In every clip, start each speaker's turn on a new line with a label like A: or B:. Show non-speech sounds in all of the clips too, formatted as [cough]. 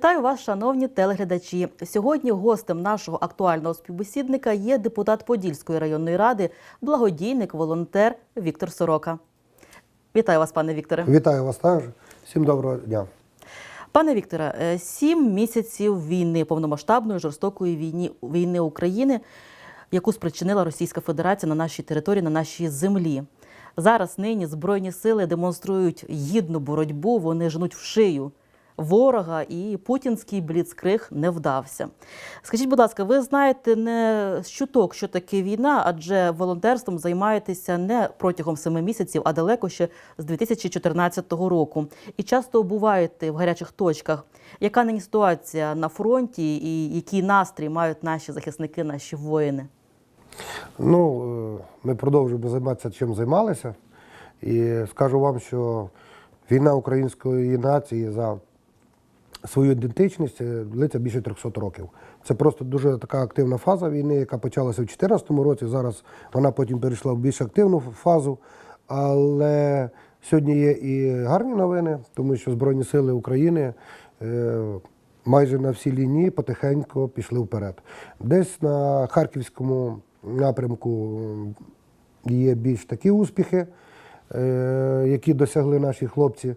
A: Вітаю вас, шановні телеглядачі. Сьогодні гостем нашого актуального співбесідника є депутат Подільської районної ради, благодійник, волонтер Віктор Сорока. Вітаю вас, пане Вікторе.
B: Вітаю вас також. Всім доброго дня.
A: Пане Вікторе, е, сім місяців війни, повномасштабної жорстокої війни, війни України, яку спричинила Російська Федерація на нашій території, на нашій землі. Зараз нині Збройні сили демонструють гідну боротьбу, вони жнуть в шию ворога, і путінський бліцкриг не вдався. Скажіть, будь ласка, ви знаєте не з чуток, що таке війна, адже волонтерством займаєтеся не протягом семи місяців, а далеко ще з 2014 року. І часто буваєте в гарячих точках. Яка нині ситуація на фронті, і який настрій мають наші захисники, наші воїни?
B: Ну, е, ми продовжуємо займатися чим займалися. І скажу вам, що війна української нації за свою ідентичність е, длиться більше 300 років. Це просто дуже така активна фаза війни, яка почалася в 2014 році. Зараз вона потім перейшла в більш активну фазу. Але сьогодні є і гарні новини, тому що Збройні Сили України е, майже на всій лінії потихеньку пішли вперед. Десь на Харківському напрямку є більш такі успіхи, е, які досягли наші хлопці.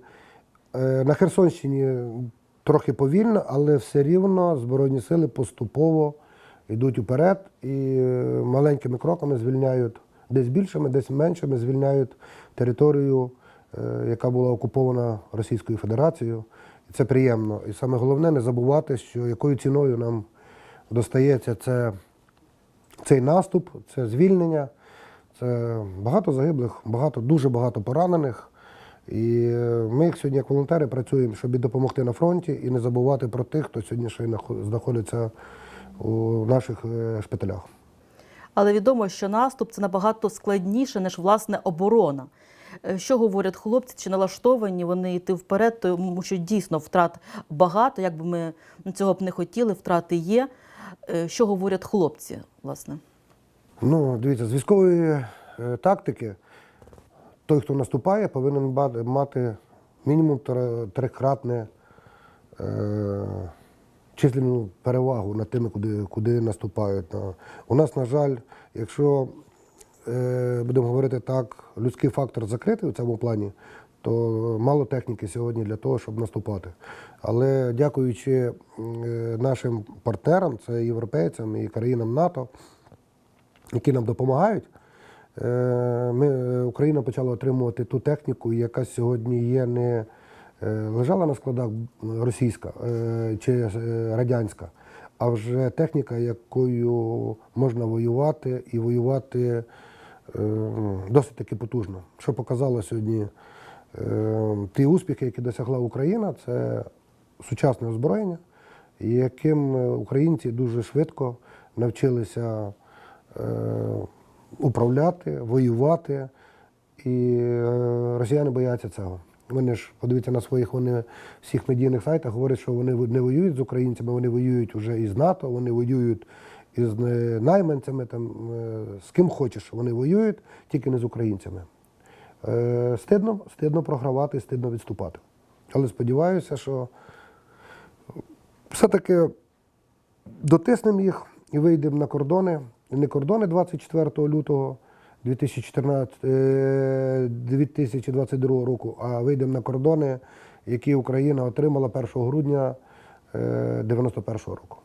B: На Херсонщині трохи повільно, але все рівно Збройні сили поступово йдуть уперед і е, маленькими кроками звільняють, десь більшими, десь меншими звільняють територію, е, яка була окупована Російською Федерацією. І це приємно. І саме головне не забувати, що якою ціною нам достається це, цей наступ, це звільнення. Це багато загиблих, багато, дуже багато поранених. І е, ми, як сьогодні, як волонтери, працюємо, щоб і допомогти на фронті і не забувати про тих, хто сьогодні ще знаходиться у наших е, шпиталях.
A: Але відомо, що наступ це набагато складніше, ніж власне оборона. Е, Що говорять хлопці, чи налаштовані вони йти вперед, тому що дійсно втрат багато, як би ми цього б не хотіли, втрати є. Що говорять хлопці, власне?
B: Ну, дивіться, з військової тактики той, хто наступає, повинен мати мінімум трикратне е, численну перевагу над тими, куди, куди наступають. У нас, на жаль, якщо е, будемо говорити так, людський фактор закритий у цьому плані, то мало техніки сьогодні для того, щоб наступати. Але дякуючи е, нашим партнерам, це європейцям і країнам НАТО, які нам допомагають, ми, е, Україна почала отримувати ту техніку, яка сьогодні є не е, лежала на складах російська е, чи е, радянська, а вже техніка, якою можна воювати і воювати е, досить таки потужно. Що показало сьогодні е, ті успіхи, які досягла Україна, це сучасне озброєння, яким е, українці дуже швидко навчилися е, управляти, воювати. І е, росіяни бояться цього. Вони ж, подивіться на своїх вони всіх медійних сайтах, говорять, що вони не воюють з українцями, вони воюють вже із НАТО, вони воюють із е, найманцями, там, е, з ким хочеш, вони воюють, тільки не з українцями. Стидно, стидно програвати, стидно відступати. Але сподіваюся, що все-таки дотиснемо їх і вийдемо на кордони. Не кордони 24 лютого 2014, е, 2022 року, а вийдемо на кордони, які Україна отримала 1 грудня 91 року.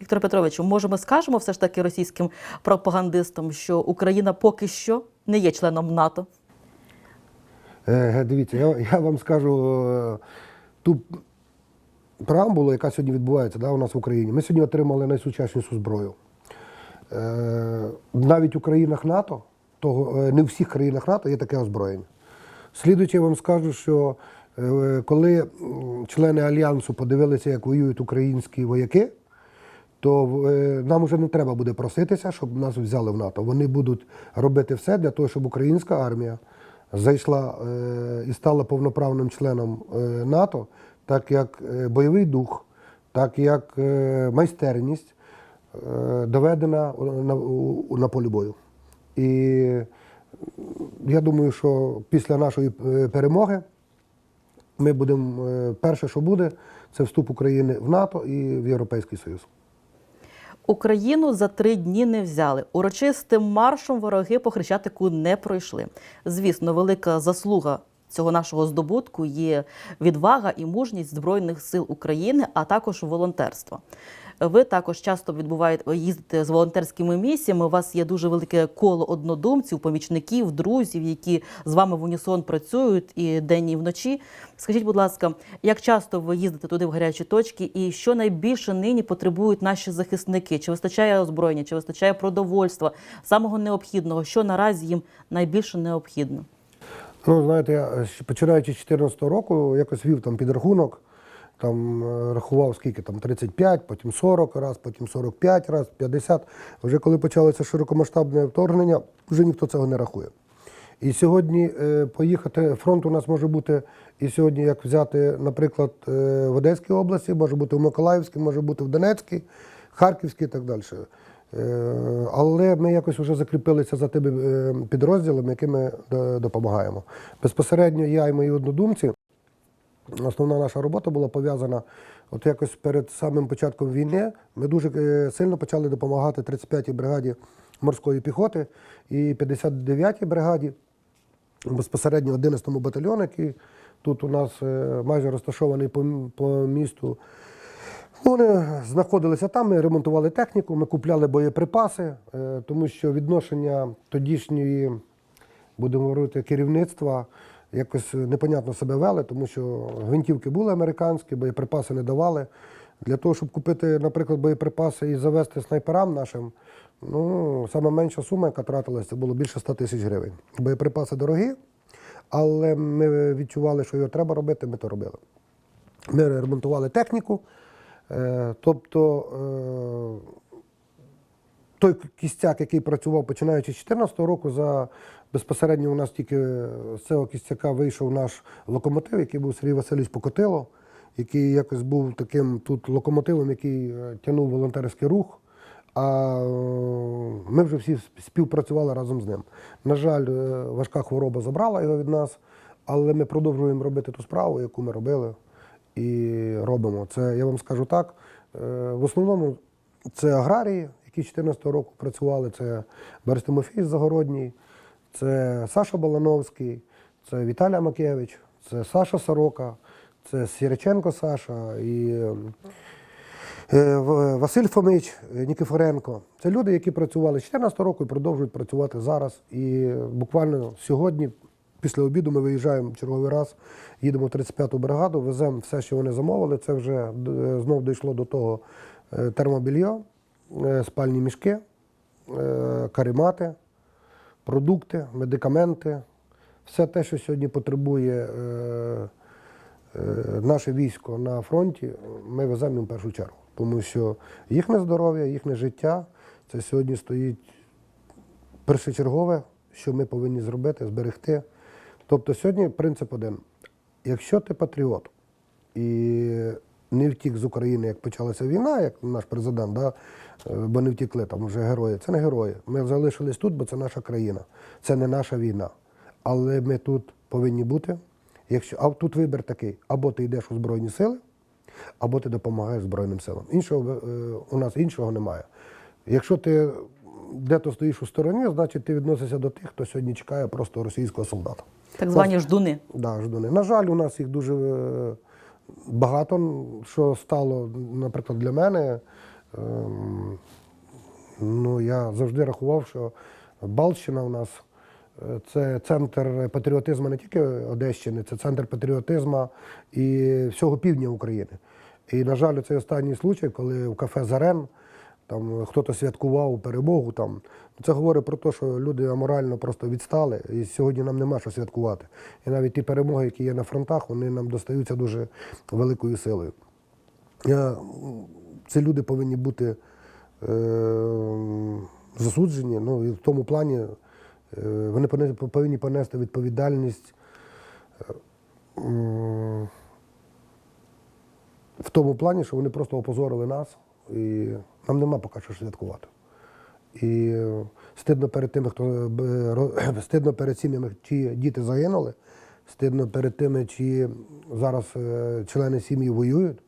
A: Віктор Петрович, може ми скажемо все ж таки російським пропагандистам, що Україна поки що не є членом НАТО?
B: Е, Дивіться, я, я вам скажу е, ту преамбулу, яка сьогодні відбувається да, у нас в Україні. Ми сьогодні отримали найсучаснішу зброю. Е, Навіть у країнах НАТО, того, е, не в всіх країнах НАТО є таке озброєння. Слідуючи, я вам скажу, що е, коли члени Альянсу подивилися, як воюють українські вояки, то нам вже не треба буде проситися, щоб нас взяли в НАТО. Вони будуть робити все для того, щоб українська армія зайшла і стала повноправним членом НАТО, так як бойовий дух, так як майстерність доведена на, на полі бою. І я думаю, що після нашої е, перемоги ми будемо е, перше, що буде, це вступ України в НАТО і в Європейський Союз.
A: Україну за три дні не взяли. Урочистим маршом вороги по Хрещатику не пройшли. Звісно, велика заслуга цього нашого здобутку є відвага і мужність Збройних сил України, а також волонтерство. Ви також часто відбуваєте їздите з волонтерськими місіями. У вас є дуже велике коло однодумців, помічників, друзів, які з вами в унісон працюють і день і вночі. Скажіть, будь ласка, як часто ви їздите туди в гарячі точки, і що найбільше нині потребують наші захисники? Чи вистачає озброєння, чи вистачає продовольства, самого необхідного, що наразі їм найбільше необхідно?
B: Ну, знаєте, я починаючи з 2014 року, якось вів там підрахунок, там е, рахував скільки там 35, потім 40 раз, потім 45 раз, 50. Вже коли почалося широкомасштабне вторгнення, вже ніхто цього не рахує. І сьогодні е, поїхати, фронт у нас може бути і сьогодні, як взяти, наприклад, е, в Одеській області, може бути в Миколаївській, може бути в Донецькій, Харківській і так далі. Але ми якось вже закріпилися за тими підрозділами, якими е, допомагаємо. Безпосередньо я і мої однодумці, основна наша робота була пов'язана. От якось перед самим початком війни ми дуже е, сильно почали допомагати 35-й бригаді морської піхоти і 59-й бригаді, безпосередньо 11-му батальйону, який тут у нас е, майже розташований по, місту. Вони знаходилися там, ми ремонтували техніку, ми купляли боєприпаси, е, тому що відношення тодішньої, будемо говорити, керівництва якось непонятно себе вели, тому що гвинтівки були американські, боєприпаси не давали. Для того, щоб купити, наприклад, боєприпаси і завести снайперам нашим, ну, саме менша сума, яка тратилася, це було більше 100 тисяч гривень. Боєприпаси дорогі, але ми відчували, що його треба робити, ми то робили. Ми ремонтували техніку. Е, Тобто е, той кістяк, який працював починаючи з 2014 року, за безпосередньо у нас тільки з цього кістяка вийшов наш локомотив, який був Сергій Васильович Покотило, який якось був таким тут локомотивом, який е, тягнув волонтерський рух. А е, ми вже всі співпрацювали разом з ним. На жаль, е, важка хвороба забрала його від нас, але ми продовжуємо робити ту справу, яку ми робили і робимо. Це я вам скажу так. В основному це аграрії, які з 2014 року працювали. Це Борис Тимофій Загородній, це Саша Балановський, це Віталій Макевич, це Саша Сорока, це Сіриченко Саша і е, Василь Фомич е, Нікіфоренко. Це люди, які працювали з 2014 року і продовжують працювати зараз. І буквально сьогодні, після обіду, ми виїжджаємо черговий раз, їдемо в 35-ту бригаду, веземо все, що вони замовили. Це вже е, знов дійшло до того термобільйо, спальні мішки, каремати, продукти, медикаменти. Все те, що сьогодні потребує е, е, наше військо на фронті, ми веземо в першу чергу. Тому що їхнє здоров'я, їхнє життя це сьогодні стоїть першочергове, що ми повинні зробити, зберегти. Тобто сьогодні принцип один. Якщо ти патріот і не втік з України, як почалася війна, як наш президент, да, е, бо не втікли там вже герої. Це не герої. Ми залишились тут, бо це наша країна. Це не наша війна. Але ми тут повинні бути. Якщо, а тут вибір такий: або ти йдеш у Збройні сили, або ти допомагаєш Збройним силам. Іншого е, у нас іншого немає. Якщо ти де-то стоїш у стороні, значить ти відносишся до тих, хто сьогодні чекає просто російського солдата.
A: Так звані ждуни.
B: Да, ждуни. На жаль, у нас їх дуже е, багато, що стало, наприклад, для мене. Ем, Ну, я завжди рахував, що Балщина у нас е, це центр патріотизму не тільки Одещини, це центр патріотизму і всього півдня України. І, на жаль, цей останній случай, коли в кафе Зарен там хтось святкував перемогу. Там. Це говорить про те, що люди аморально просто відстали, і сьогодні нам нема що святкувати. І навіть ті перемоги, які є на фронтах, вони нам достаються дуже великою силою. Ці люди повинні бути е, засуджені. Ну, і в тому плані е, вони повинні понести відповідальність е, в тому плані, що вони просто опозорили нас, і нам нема поки що святкувати. І е, стидно перед тими, хто е, [coughs] стидно перед сім'ями, чиї діти загинули, стидно перед тими, чи зараз е, члени сім'ї воюють.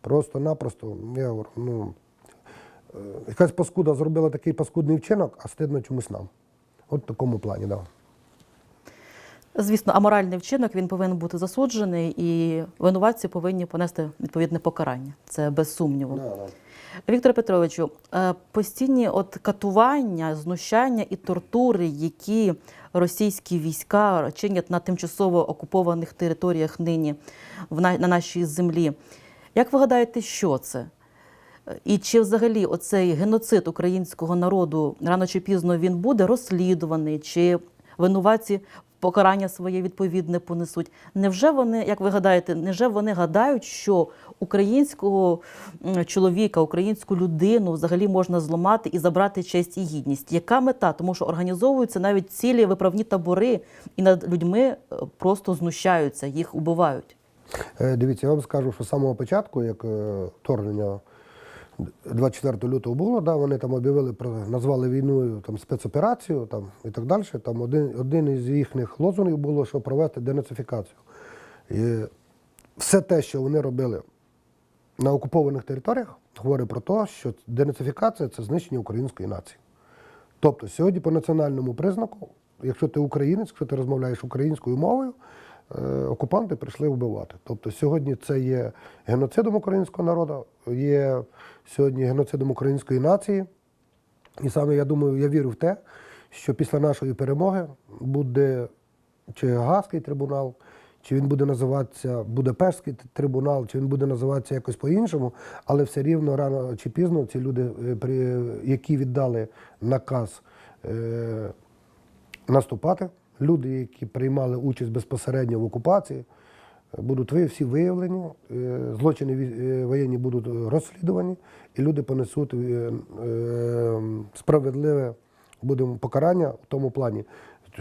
B: Просто-напросто, я говорю, ну, якась паскуда зробила такий паскудний вчинок, а стидно чомусь нам. От в такому плані, так. Да.
A: Звісно, аморальний вчинок він повинен бути засуджений, і винуватці повинні понести відповідне покарання. Це без сумніву. Віктор Петровичу, е, постійні от катування, знущання і тортури, які російські війська чинять на тимчасово окупованих територіях нині на, на нашій землі. Як ви гадаєте, що це? І чи взагалі оцей геноцид українського народу рано чи пізно він буде розслідуваний, чи винуватці покарання своє відповідне понесуть? Невже вони, як ви гадаєте, невже вони гадають, що українського чоловіка, українську людину взагалі можна зламати і забрати честь і гідність? Яка мета? Тому що організовуються навіть цілі виправні табори, і над людьми е, просто знущаються, їх убивають.
B: Е, Дивіться, я вам скажу, що з самого початку, як е, вторгнення 24 лютого було, да, вони там об'явили про назвали війною там спецоперацію там і так далі. Там один, один із їхніх лозунгів було, що провести денацифікацію. І все те, що вони робили на окупованих територіях, говорить про те, що денацифікація це знищення української нації. Тобто сьогодні по національному признаку, якщо ти українець, якщо ти розмовляєш українською мовою, окупанти прийшли вбивати. Тобто сьогодні це є геноцидом українського народу, є сьогодні геноцидом української нації. І саме я думаю, я вірю в те, що після нашої перемоги буде чи Гаазький трибунал, чи він буде називатися Будапештський трибунал, чи він буде називатися якось по-іншому, але все рівно рано чи пізно ці люди, е, які віддали наказ е, наступати, люди, які приймали участь безпосередньо в окупації, будуть всі виявлені, е, злочини е, воєнні будуть розслідувані, і люди понесуть е, справедливе будемо покарання в тому плані.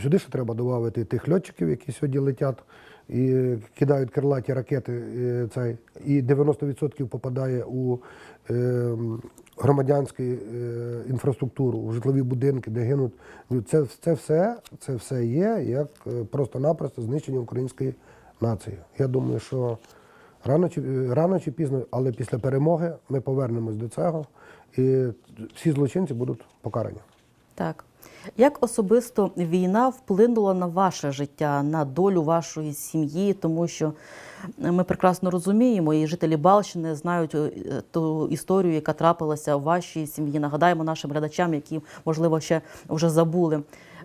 B: Сюди ще треба додати тих льотчиків, які сьогодні летять і кидають крилаті ракети, е, і 90% попадає у е, громадянську е, інфраструктуру, у житлові будинки, де гинуть. Ну, Це, це, все, це все є як просто-напросто знищення української нації. Я думаю, що рано чи, рано чи пізно, але після перемоги ми повернемось до цього, і всі злочинці будуть покарані.
A: Так. Як особисто війна вплинула на ваше життя, на долю вашої сім'ї, тому що ми прекрасно розуміємо, і жителі Балщини знають е, ту історію, яка трапилася в вашій сім'ї. Нагадаємо нашим глядачам, які, можливо, ще вже забули.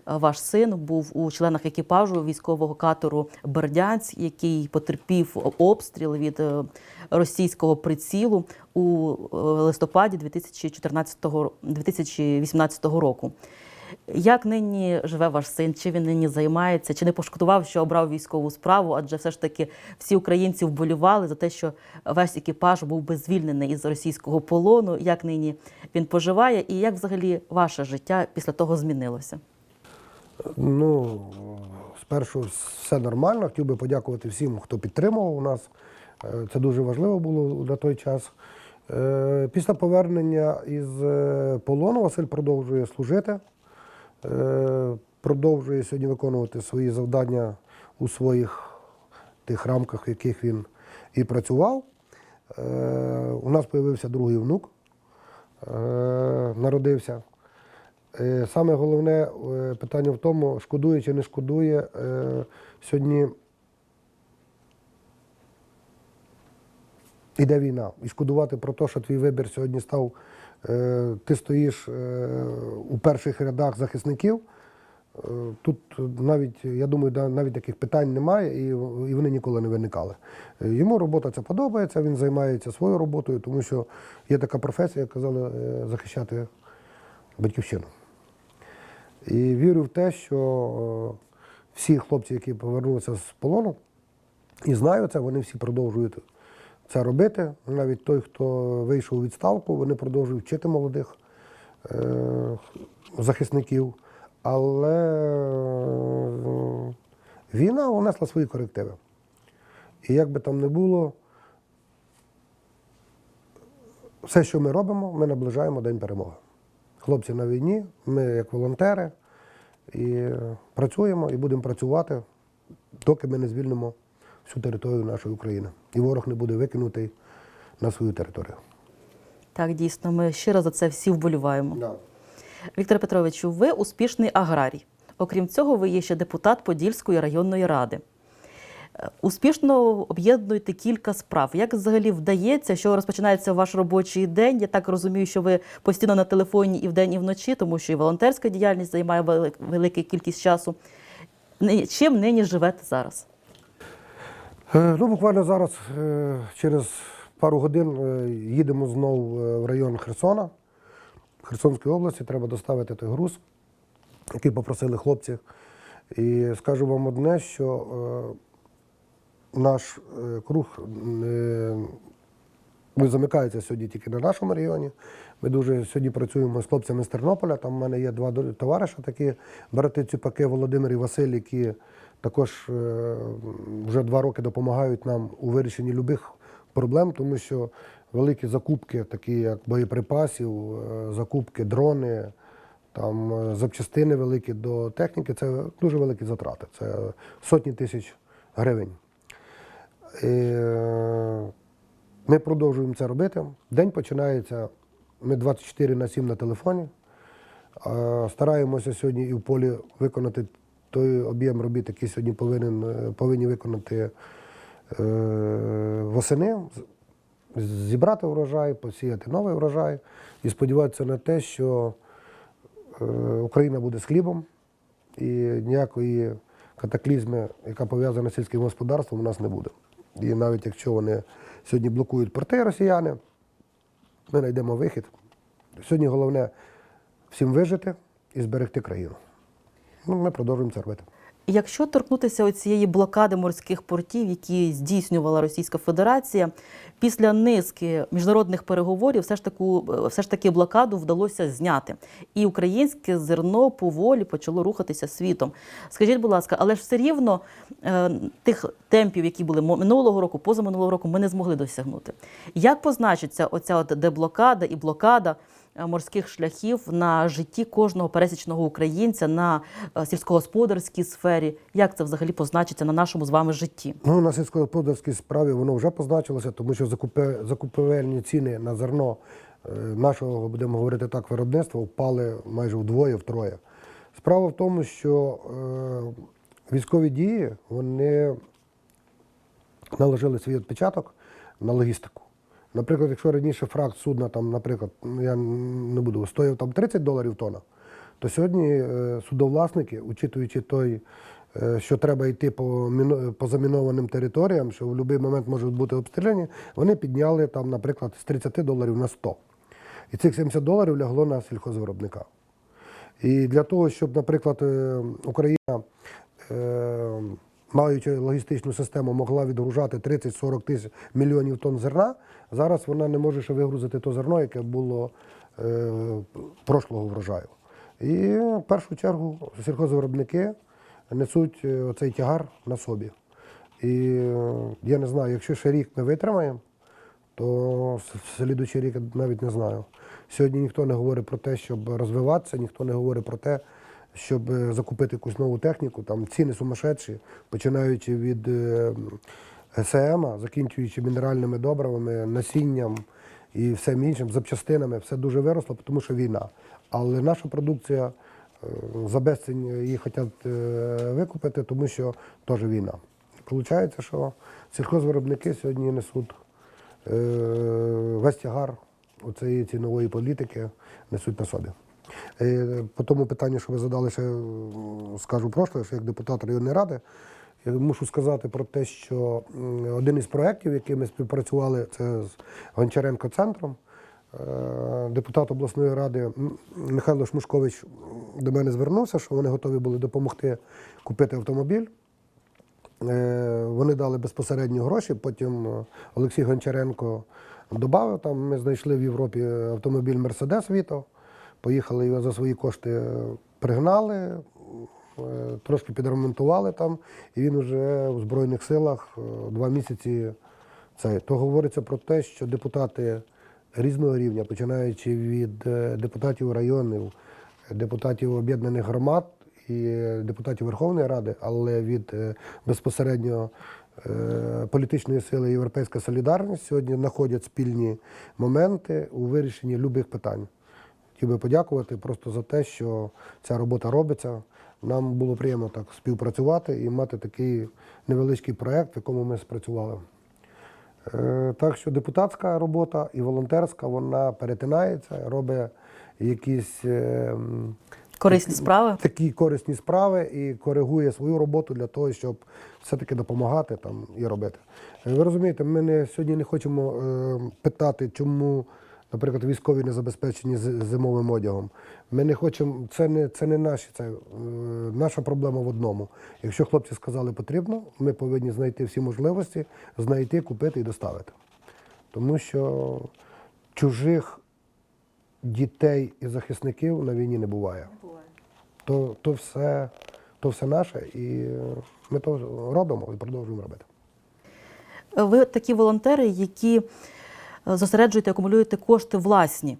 A: Е, Ваш син був у членах екіпажу військового катеру Бердянськ, який потерпів обстріл від е, російського прицілу у е, листопаді 2014 ро- 2018 року. Як нині живе ваш син? Чи він нині займається? Чи не пошкодував, що обрав військову справу? Адже все ж таки всі українці вболівали за те, що весь екіпаж був би звільнений із російського полону. Як нині він поживає, і як взагалі ваше життя після того змінилося?
B: Ну, спершу все нормально. Хотів би подякувати всім, хто підтримував нас. Е, Це дуже важливо було на той час. Е, Після повернення із е, полону Василь продовжує служити, продовжує сьогодні виконувати свої завдання у своїх тих рамках, в яких він і працював. Е, У нас з'явився другий внук, е, народився. Е, Саме головне е, питання в тому, шкодує чи не шкодує. Е, Сьогодні іде війна. І шкодувати про те, що твій вибір сьогодні став, е, ти стоїш е, у перших рядах захисників. Е, Тут навіть, я думаю, навіть таких питань немає, і, вони ніколи не виникали. Е, Йому робота ця подобається, він займається своєю роботою, тому що є така професія, як казали, е, захищати батьківщину. І вірю в те, що е, всі хлопці, які повернулися з полону, і знаю це, вони всі продовжують це робити. Навіть той, хто вийшов у відставку, вони продовжують вчити молодих е, захисників. Але е, війна внесла свої корективи. І як би там не було, все, що ми робимо, ми наближаємо День перемоги. Хлопці на війні, ми як волонтери, і працюємо і будемо працювати доки ми не звільнимо всю територію нашої України. І ворог не буде викинутий на свою територію.
A: Так, дійсно, ми щиро за це всі вболіваємо. Віктор Петровичу, ви успішний аграрій. Окрім цього, ви є ще депутат Подільської районної ради. Е, Успішно об'єднуєте кілька справ. Як взагалі вдається, що розпочинається ваш робочий день? Я так розумію, що ви постійно на телефоні і вдень, і вночі, тому що і волонтерська діяльність займає велику кількість часу. Чим нині живете зараз?
B: Е, Ну, буквально зараз, е, через пару годин, е, їдемо знову в район Херсона, Херсонської області. Треба доставити той груз, який попросили хлопці. І скажу вам одне, що наш круг не замикається сьогодні тільки на нашому районі. Ми дуже сьогодні працюємо з хлопцями з Тернополя. Там в мене є два товариша, такі брати Цюпаки, Володимир і Василь, які також е, вже два роки допомагають нам у вирішенні любих проблем, тому що великі закупки, такі як боєприпасів, е, закупки дрони, там е, запчастини великі до техніки, це дуже великі затрати. Це сотні тисяч гривень. І, ми продовжуємо це робити. День починається. Ми 24 на 7 на телефоні. Стараємося сьогодні і в полі виконати той об'єм робіт, який сьогодні повинен, е, повинні виконати е, восени, зібрати врожай, посіяти новий врожай і сподіватися на те, що е, Україна буде з хлібом і ніякої катаклізми, яка пов'язана з сільським господарством, у нас не буде. І навіть якщо вони сьогодні блокують порти росіяни, ми знайдемо вихід. Сьогодні головне всім вижити і зберегти країну. Ну, ми продовжуємо це робити.
A: Якщо торкнутися цієї блокади морських портів, які здійснювала Російська Федерація, після низки міжнародних переговорів все ж таку все ж таки блокаду вдалося зняти, і українське зерно поволі почало рухатися світом. Скажіть, будь ласка, але ж все рівно е, тих темпів, які були минулого року, позаминулого року, ми не змогли досягнути. Як позначиться оця от деблокада і блокада? Е, морських шляхів на житті кожного пересічного українця на е, сільськогосподарській сфері. Як це взагалі позначиться на нашому з вами житті?
B: Ну, на сільськогосподарській справі воно вже позначилося, тому що закупівельні ціни на зерно е, нашого, будемо говорити так, виробництва впали майже вдвоє, втроє. Справа в тому, що е, військові дії вони наложили свій відпечаток на логістику. Наприклад, якщо раніше фракт судна, там, наприклад, ну, я не буду, стояв там 30 доларів тонна, то сьогодні е, судовласники, учитуючи той, е, що треба йти по, по замінованим територіям, що в будь-який момент можуть бути обстріляні, вони підняли там, наприклад, з 30 доларів на 100. І цих 70 доларів лягло на сільхозвиробника. І для того, щоб, наприклад, е, Україна, маючи логістичну систему, могла відгружати 30-40 тисяч мільйонів тонн зерна, зараз вона не може ще вигрузити то зерно, яке було е, прошлого врожаю. І в першу чергу сільхозвиробники несуть е, цей тягар на собі. І е, я не знаю, якщо ще рік ми витримаємо, то в слідуючий рік навіть не знаю. Сьогодні ніхто не говорить про те, щоб розвиватися, ніхто не говорить про те, щоб е, закупити якусь нову техніку. Там ціни сумасшедші, починаючи від е, ГСМ, закінчуючи мінеральними добривами, насінням і всім іншим, запчастинами, все дуже виросло, тому що війна. Але наша продукція е, за безцінь її хочуть викупити, тому що теж війна. Получається, що сільхозвиробники сьогодні несуть весь тягар цієї цінової політики несуть на собі. Е, По тому питанню, що ви задали, ще скажу прошле, що як депутат районної ради, я мушу сказати про те, що один із проєктів, який ми співпрацювали, це з Гончаренко центром. Е, Депутат обласної ради Михайло Шмушкович до мене звернувся, що вони готові були допомогти купити автомобіль. Е, Вони дали безпосередньо гроші. Потім Олексій Гончаренко додав. Там ми знайшли в Європі автомобіль Мерседес Віто. Поїхали його за свої кошти, е, пригнали, е, трошки підремонтували там, і він вже у Збройних силах е, два місяці. Це то говориться про те, що депутати різного рівня, починаючи від депутатів районів, депутатів об'єднаних громад і депутатів Верховної Ради, але від безпосередньо політичної сили Європейська Солідарність сьогодні знаходять спільні моменти у вирішенні будь-яких питань. Хотів би подякувати просто за те, що ця робота робиться. Нам було приємно так співпрацювати і мати такий невеличкий проєкт, в якому ми спрацювали. Е, Так що депутатська робота і волонтерська вона перетинається, робить якісь е,
A: Корисні справи.
B: такі корисні справи і коригує свою роботу для того, щоб все-таки допомагати там і робити. Е, Ви розумієте, ми не, сьогодні не хочемо питати, чому, наприклад, військові не забезпечені з- зимовим одягом. Ми не хочемо, це не, це не наші, це е, наша проблема в одному. Якщо хлопці сказали потрібно, ми повинні знайти всі можливості, знайти, купити і доставити. Тому що чужих дітей і захисників на війні не буває то, то, все, то все наше, і е, ми то робимо і продовжуємо робити.
A: Ви такі волонтери, які зосереджуєте, акумулюєте кошти власні.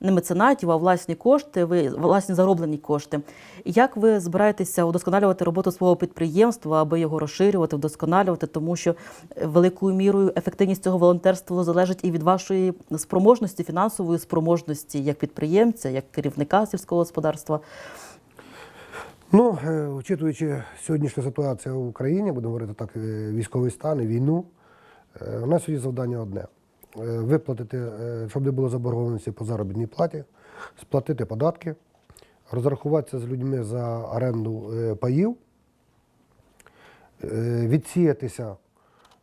A: Не меценатів, а власні кошти, ви власні зароблені кошти. Як ви збираєтеся удосконалювати роботу свого підприємства, аби його розширювати, вдосконалювати, тому що е, великою мірою ефективність цього волонтерства залежить і від вашої спроможності, фінансової спроможності як підприємця, як керівника сільського господарства.
B: Ну, е, учитуючи сьогоднішню ситуацію в Україні, будемо говорити так, е, військовий стан і війну, у нас сьогодні завдання одне: виплатити, е, щоб не було заборгованості по заробітній платі, сплатити податки, розрахуватися з людьми за оренду е, паїв, е, відсіятися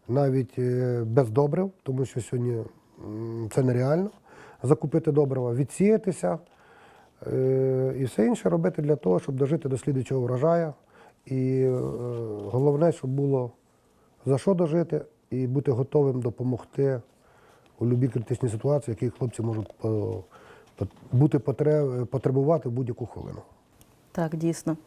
B: навіть е, без добрив, тому що сьогодні це нереально закупити добрива, відсіятися е, і все інше робити для того, щоб дожити до слідчого врожаю. І е, головне, щоб було за що дожити, і бути готовим допомогти у будь-якій критичній ситуації, які хлопці можуть бути потребувати в будь-яку хвилину.
A: Так, дійсно.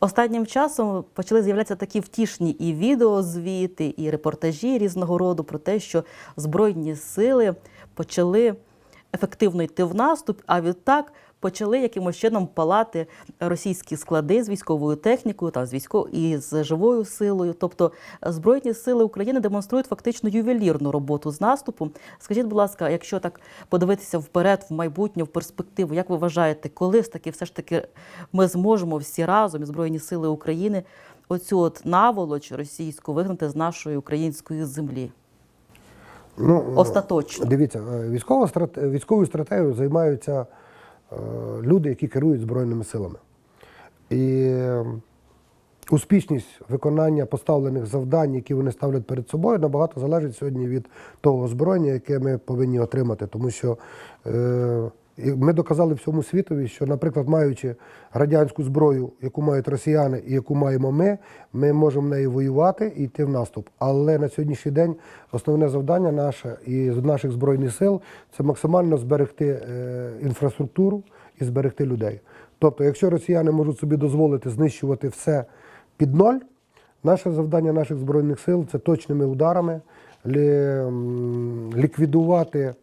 A: Останнім часом почали з'являтися такі втішні і відеозвіти, і репортажі різного роду про те, що Збройні сили почали ефективно йти в наступ, а відтак почали якимось чином палати російські склади з військовою технікою та з військо... і з живою силою. Тобто Збройні сили України демонструють фактично ювелірну роботу з наступу. Скажіть, будь ласка, якщо так подивитися вперед, в майбутнє, в перспективу, як ви вважаєте, коли ж таки все ж таки ми зможемо всі разом, і Збройні сили України, оцю от наволоч російську вигнати з нашої української землі?
B: Ну,
A: Остаточно.
B: Дивіться, е, військова військовою стратегією займаються е, люди, які керують Збройними силами. І е, успішність виконання поставлених завдань, які вони ставлять перед собою, набагато залежить сьогодні від того озброєння, яке ми повинні отримати. Тому що е, ми доказали всьому світові, що, наприклад, маючи радянську зброю, яку мають росіяни і яку маємо ми, ми можемо нею воювати і йти в наступ. Але на сьогоднішній день основне завдання наше і наших збройних сил це максимально зберегти е, інфраструктуру і зберегти людей. Тобто, якщо росіяни можуть собі дозволити знищувати все під ноль, наше завдання наших збройних сил це точними ударами ліквідувати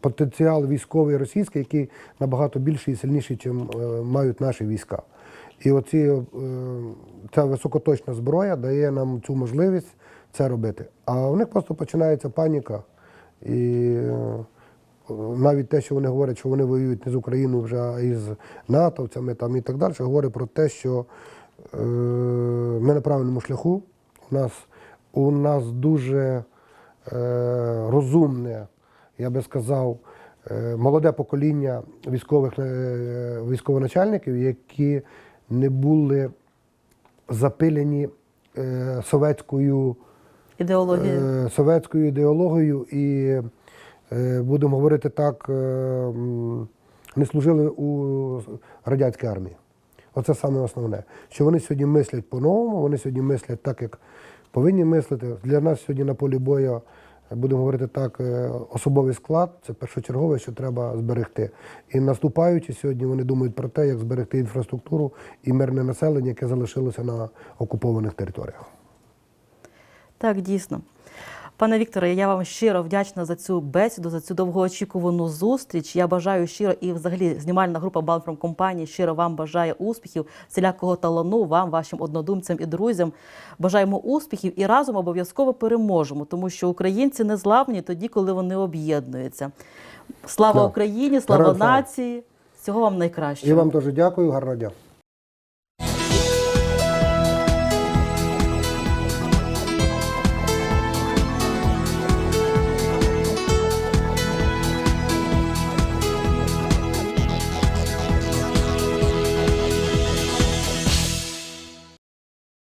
B: потенціал військовий російський, який набагато більший і сильніший, ніж мають наші війська. І оці, е, ця високоточна зброя дає нам цю можливість це робити. А у них просто починається паніка. І е, навіть те, що вони говорять, що вони воюють не з Україною вже, а із натовцями там, і так далі, говорить про те, що е, ми на правильному шляху. У нас, у нас дуже е, розумне, я би сказав, е, молоде покоління військових е, військовоначальників, які не були запилені е, совєтською
A: Ідеологія.
B: е, ідеологією і, будемо говорити так, не служили у радянській армії. Оце саме основне. Що вони сьогодні мислять по-новому, вони сьогодні мислять так, як повинні мислити. Для нас сьогодні на полі бою, будемо говорити так, е, особовий склад це першочергове, що треба зберегти. І наступаючи сьогодні, вони думають про те, як зберегти інфраструктуру і мирне населення, яке залишилося на окупованих територіях.
A: Так, дійсно. Пане Вікторе, я вам щиро вдячна за цю бесіду, за цю довгоочікувану зустріч. Я бажаю щиро і взагалі знімальна група Балфром компанії щиро вам бажає успіхів, всілякого талану вам, вашим однодумцям і друзям. Бажаємо успіхів і разом обов'язково переможемо, тому що українці не зламні тоді, коли вони об'єднуються. Слава. Україні,
B: слава
A: нації! Всього вам найкращого.
B: І вам теж дякую, гарного дня.